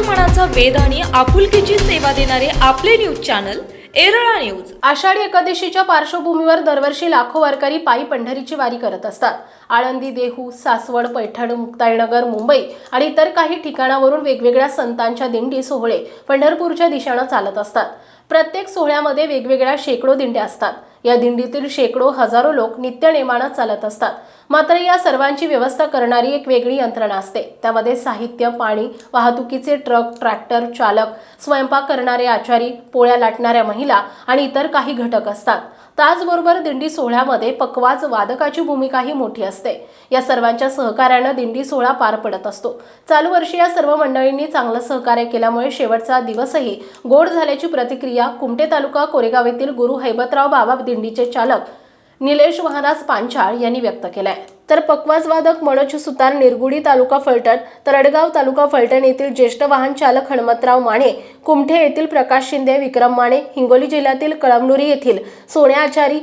मनाचा वेद आणि आपुलकीची सेवा देणारे आपले न्यूज चॅनल एरळा न्यूज. आषाढी एकादशीच्या पार्श्वभूमीवर दरवर्षी लाखो वारकरी पायी पंढरीची वारी करत असतात. आळंदी देहू सासवड पैठण मुक्ताईनगर मुंबई आणि इतर काही ठिकाणावरून वेगवेगळ्या संतांच्या दिंडी सोहळे पंढरपूरच्या दिशेनं चालत असतात. प्रत्येक सोहळ्यामध्ये वेगवेगळ्या शेकडो दिंड्या असतात. या दिंडीतील शेकडो हजारो लोक नित्यनेमानं चालत असतात. मात्र या सर्वांची व्यवस्था करणारी एक वेगळी यंत्रणा असते. त्यामध्ये साहित्य पाणी वाहतुकीचे ट्रक ट्रॅक्टर चालक स्वयंपाक करणारे आचारी पोळ्या लाटणाऱ्या महिला आणि इतर काही घटक असतात. त्याचबरोबर दिंडी सोहळ्यामध्ये पकवाज वादकाची भूमिकाही मोठी असते. या सर्वांच्या सहकार्यानं दिंडी सोहळा पार पडत असतो. चालू वर्षी या सर्व मंडळींनी चांगलं सहकार्य केल्यामुळे शेवटचा दिवसही गोड झाल्याची प्रतिक्रिया कुमटे तालुका कोरेगाव येथील गुरु हैबतराव बाबा दिंडीचे चालक निलेश वाहनास पांचाळ यांनी व्यक्त केलाय. तर पकवाजवादक मनोज सुतार निरगुडी तालुका फलटण तर अडगाव तालुका फलटण येथील ज्येष्ठ वाहन चालक हणमतराव माने कुमठे येथील प्रकाश शिंदे विक्रम माने हिंगोली जिल्ह्यातील कळमनुरी येथील सोन्या आचारी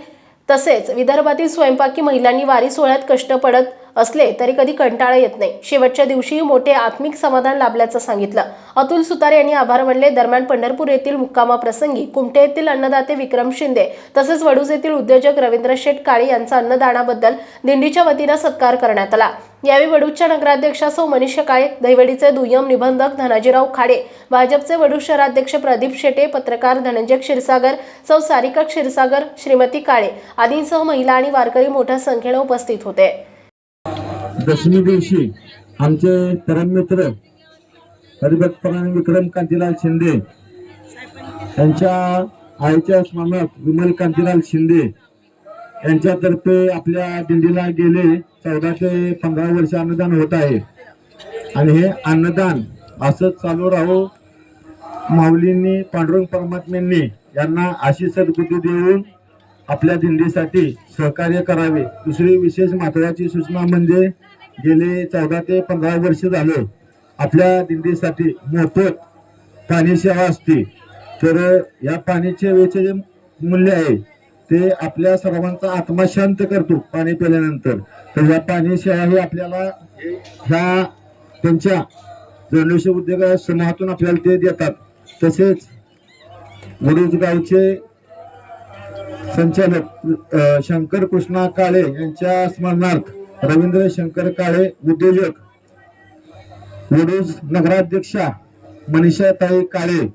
तसेच विदर्भातील स्वयंपाकी महिलांनी वारी सोहळ्यात कष्ट पडत असले तरी कधी कंटाळा येत नाही. शेवटच्या दिवशीही मोठे आत्मिक समाधान लाभल्याचं सांगितलं. अतुल सुतार यांनी आभार मानले. दरम्यान पंढरपूर येथील मुक्कामाप्रसंगी कुमठे येथील अन्नदाते विक्रम शिंदे तसेच वडूज येथील उद्योजक रवींद्र शेठ काळे यांचा अन्नदानाबद्दल दिंडीच्या वतीनं सत्कार करण्यात आला. यावेळी वडूजच्या नगराध्यक्षा सौ मनीषा काळे दहिवडीचे दुय्यम निबंधक धनाजीराव खाडे भाजपचे वडूज शहराध्यक्ष प्रदीप शेटे पत्रकार धनंजय क्षीरसागर सौ सारिका क्षीरसागर श्रीमती काळे आदींसह महिला आणि वारकरी मोठ्या संख्येने उपस्थित होते. दशमी दिवशी आमचे परममित्र हरिभक्तपरायण विक्रम कांतीलाल शिंदे यांच्या आईच्या स्मरणात विमल कांतीलाल शिंदे यांच्यातर्फे आपल्या दिंडीला गेले चौदा ते पंधरा वर्ष अन्नदान होत आहे. आणि हे अन्नदान असंच चालू राहो. माऊलींनी पांडुरंग परमात्म्यांनी यांना अशी सद्बुद्धी देऊन आपल्या दिंडीसाठी सहकार्य करावे. दुसरी विशेष महत्वाची सूचना म्हणजे गेले चौदा ते पंधरा वर्ष झालं आपल्या दिंडीसाठी मोफत पाणी सेवा असते. तर या पाणी सेवेचे जे मूल्य आहे ते आपल्या सर्वांचा आत्मा शांत करतो पाणी पिल्यानंतर. तर या पाणी सेवा ही आपल्याला ह्या त्यांच्या जनरेशन उद्योग समूहातून आपल्याला ते देतात. तसेच वडूज गावचे संचालक शंकर कृष्णा काळे यांच्या स्मरणार्थ रवींद्र शंकर काळे उद्योजक. वडूज नगराध्यक्षा मनीषाताई काळे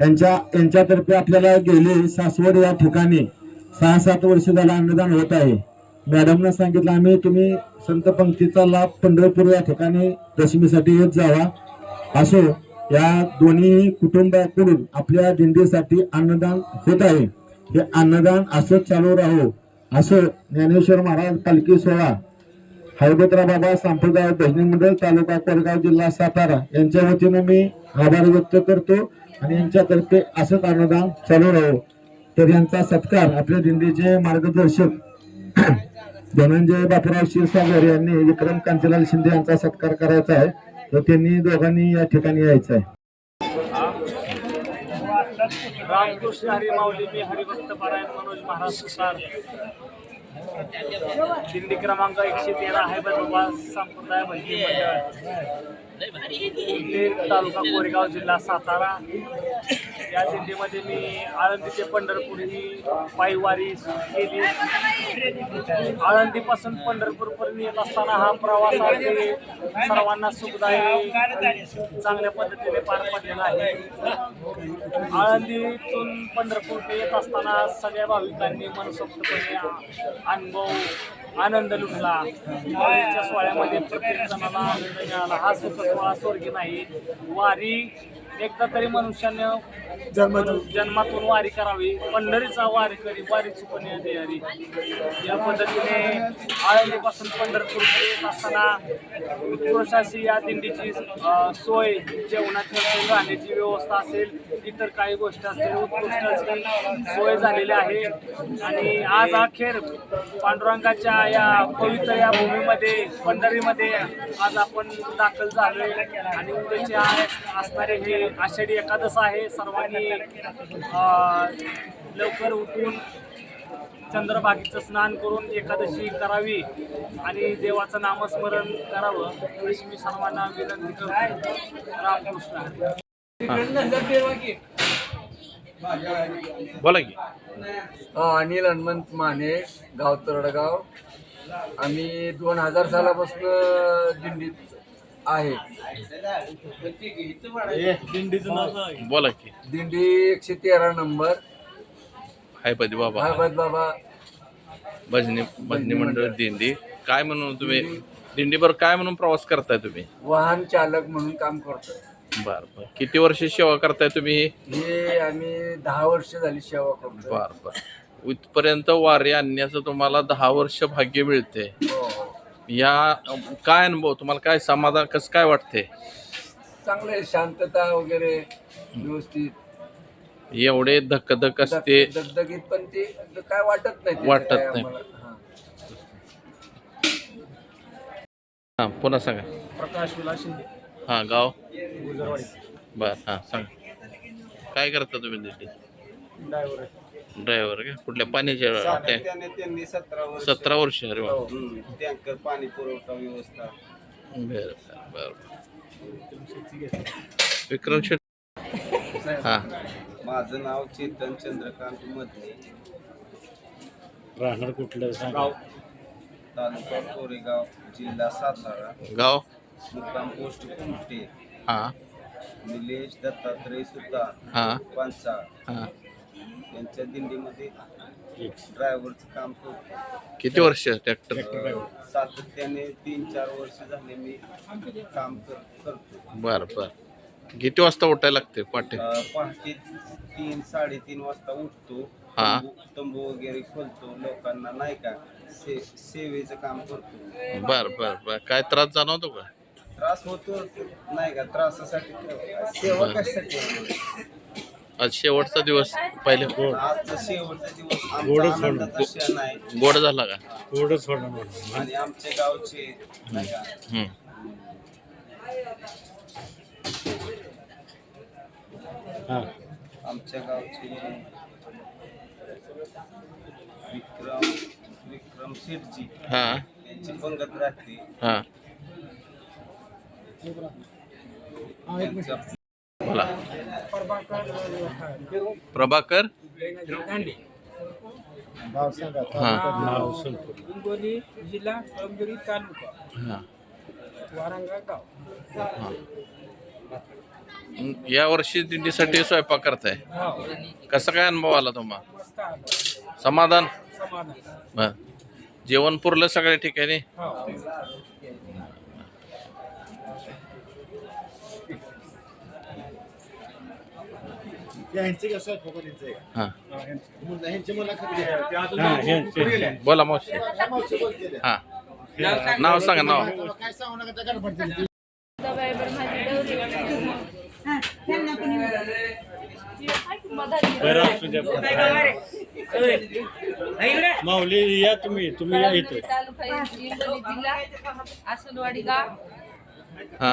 यांच्या यांच्यातर्फे आपल्याला गेले सासवड या ठिकाणी. सहा सात वर्ष झालं अन्नदान होत आहे. मॅडमनं सांगितलं आम्ही तुम्ही संत पंक्तीचा लाभ पंढरपूर या ठिकाणी दशमीसाठी येत जावा. असो या दोन्ही कुटुंबाकडून आपल्या दिंडीसाठी अन्नदान होत आहे. हे अन्नदान असंच चालू राहो. असं ज्ञानेश्वर महाराज पालखी सोहळा हैबतराव बाबा संप्रदाय भजनी मंडळ तालुका कोरगाव जिल्हा सातारा. यांच्या वतीनं मी आभार व्यक्त करतो आणि यांच्यातर्फे असंच अनुदान चालू राहो. तर यांचा सत्कार आपल्या दिंडीचे मार्गदर्शक धनंजय बापूराव क्षीरसागर यांनी विक्रम कांतीलाल शिंदे यांचा सत्कार करायचा आहे. तर त्यांनी दोघांनी या ठिकाणी यायचं आहे. रामकृष्ण हरी माऊली मी हरिभक्त पारायण मनोज महाराज दिंडी क्रमांक एकशे तेरा आहे बाबा संप्रदाय मंडळ. तालुका कोरेगाव जिल्हा सातारा. या दिंडीमध्ये मी आळंदी ते पंढरपूर ही पायवारी केली. आळंदीपासून पंढरपूरपर्यंत येत असताना हा प्रवास अगदी सर्वांना सुखदायी चांगल्या पद्धतीने पार पडलेला आहे. आळंदीतून पंढरपूर येत असताना सगळ्या भाविकांनी मनसोक्तपणे अनुभव आनंद लुटला. सोहळ्यामध्ये प्रत्येक जणाला आनंद मिळाला. हा सुख सोहळा स्वर्गी नाही वारी एकदा तरी मनुष्यानं जन्मातून. जन्मातून वारी करावी. पंढरीचा वारी करी वारी चुकणे देणारी या पद्धतीने आळंदीपासून पंढरपूर येत असताना अशी या दिंडीची सोय जेवणाची असेल राहण्याची व्यवस्था असेल इतर काही गोष्टी असतील उत्कृष्ट सोय झालेली आहे. आणि आज अखेर पांडुरंगाच्या या पवित्र या भूमीमध्ये पंढरीमध्ये आज आपण दाखल झालोय. आणि उद्याचे असणारे हे आषाढी एकादश आहे. सर्वांनी लवकर उठून चंद्रभागेचं स्नान करून एकादशी करावी आणि देवाचं नामस्मरण करावं अशी मी सर्वांना विनंती करतो. रामकृष्ण. बोला की. अनिल हनुमंत माने गाव तरडगाव. आम्ही दोन हजार सालापासून दिंडीत आहे. बोला की. दिंडी एकशे तेरा नंबर. हाय पदी बाबा. भागवत बाबा. भजनी भजनी मंडळ दिंडी. काय म्हणून तुम्ही दिंडीवर काय म्हणून प्रवास करताय तुम्ही? वाहन चालक म्हणून काम करतो बर बर. किती वर्ष सेवा करताय तुम्ही? हे आम्ही दहा वर्ष झाली सेवा करतो बर बर. इथपर्यंत वारी आणण्याचं तुम्हाला दहा वर्ष भाग्य मिळते हो. या काय अनुभव तुम्हाला काय समाधान कसं काय वाटते चांगलं आहे शांतता वगैरे व्यवस्थित. एवढे धक्कधक असते. दग- दगदगीत पण ते काय वाटत नाही वाटत काय नाही. आम्हाला. हा. हा पुन्हा सांगा. प्रकाश विलास शिंदे. हा गाव? गुजरवाडी. बर हा सांगा. काय करता तुम्ही ड्रायव्हर ड्रायव्हर का? कुठल्या पाण्याच्या टँक त्याने त्यांनी सतरा वर्ष सतरा वर्ष अरे वा. हम्म, टँकर पाणी पुरवठा व्यवस्था. बर बर बर. विक्रम शेट हा. माझं नाव चेतन चंद्रकांत मधले. राहणार कुठलं सांग? गाव तालुका कोरेगाव जिल्हा सातारा. गाव? मुक्काम पोस्ट कुमटे. हा. निलेश दत्तात्रय सुतार. हा. पांचा हा. यांच्या दिंडीमध्ये ड्रायव्हरचं काम करतो किती वर्ष ट्रॅक्टर? सातत्याने तीन चार वर्ष झाले मी काम कर करतो बर बर. किती वाजता उठायला लागते पाटे अं, पहाटे तीन साडेतीन वाजता उठतो. हा. तंबू तंबू वगैरे खोलतो. लोकांना नाही का से सेवेचं काम करतो. बर बर बर. काय त्रास जाणवतो का? त्रास होतो नाही का? त्रासासाठी. सेवा कशासाठी आज शेवटचा दिवस पहिले गोडच गोड झाला का? आणि गावचे हम्म. हा. आमच्या गावचे विक्रम विक्रम शेठजी. हा. यांची पंगत राहते. हा. त्यांचा बोला प्रभाकर? हा. हिंगोली जिल्हा कळमनुरी तालुका. हा. वारंगा गाव. हा. या वर्षी दिंडीसाठी स्वयंपाक करताय. कसा काय अनुभव आला तुम्हाला समाधान? समाधान. बर. जेवण पुरलं सगळ्या ठिकाणी? बोला मावशी. हा. नाव सांगा नाव. माऊली या तुम्ही तुम्ही या इथे. तालुका आसनवाडी गाव. हा?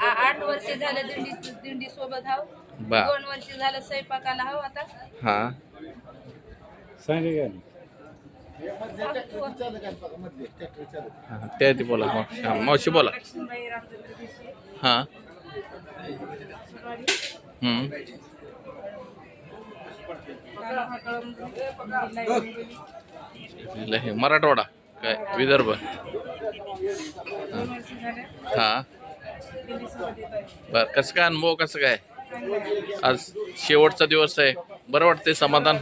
आ- आठ वर्ष झालं दिंडी दिंडी सोबत हाव. बा. दोन वर्ष झालं स्वयंपाकाला हाव आता. हा. सांगा हा, त्या ती बोला मावशी हा, मावशी बोला. हा. हम्म. हे मराठवाडा. काय विदर्भ. हा. बर कसं काय अनुभव कसं काय? आज शेवटचा दिवस आहे. बरं वाटतंय समाधान?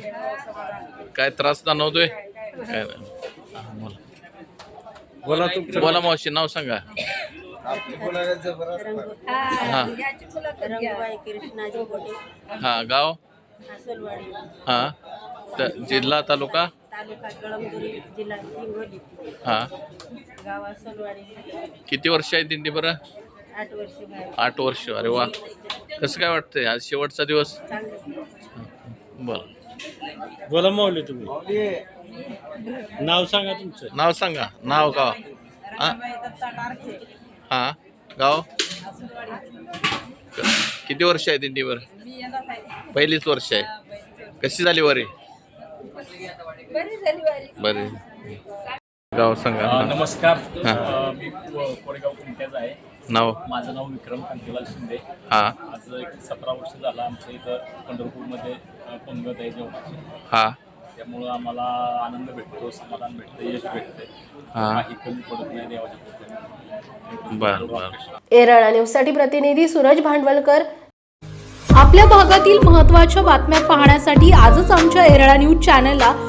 काय त्रास जाणवतोय काय नाही. बोला बोला मावशी नाव सांगा. आपली बोलायला जबरदस्त हा हा. गाव हा जिल्हा तालुका? तालुका कळमनुरी जिल्हा हिंगोली. हा. गाव आसलवाडी किती वर्ष आहे दिंडी बरं? आठ वर्ष बाहेर. आठ वर्ष. अरे वा. कसं काय वाटतंय? आज शेवटचा दिवस? चांगलं. बोला. बोला माऊली तुम्ही. नाव सांगा तुमचं. नाव सांगा. नाव गाव. हा. हा. गाव? किती वर्ष आहे दिंडीवर? पहिलीच वर्ष आहे. कशी झाली वारी? बरी गाव सांगा. अ, नमस्कार. हा. अ, मी को- कोरेगाव कुमट्याचा आहे. नाव? माझं नाव विक्रम कांतीलाल शिंदे. हा. आज एक सतरा वर्ष झालं आमच्या इथं पंढरपूरमध्ये अ, पंगत आहे जेवणाची. हा. त्यामुळं आम्हाला आनंद भेटतो समाधान भेटतं यश भेटते हा. काही कमी पडत नाही देवाच्या कृपेने. बर बर. एरळा न्यूजसाठी प्रतिनिधी सूरज भांडवलकर. आपल्या भागातील महत्त्वाच्या बातम्या पाहण्यासाठी आजच आमच्या एरळा न्यूज चॅनलला